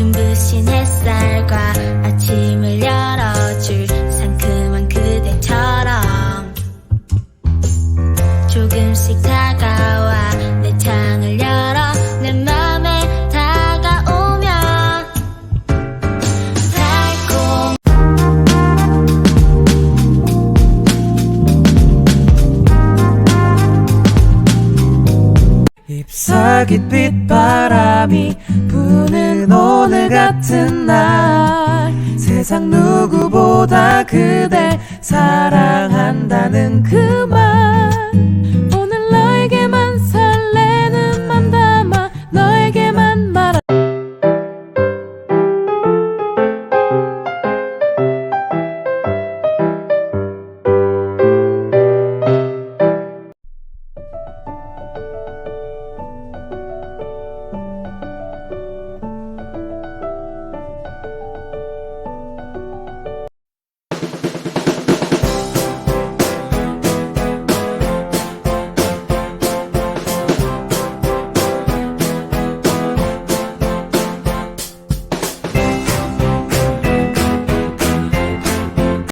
눈부신 햇살과 아침을 열어줄 상큼한 그대처럼. 조금씩 다가와 내 창을 열어 내 맘에 다가오면 달콤. 잎사귀 빛 바람이 부는 같은 날 세상 누구보다 그댈 사랑한다는 그말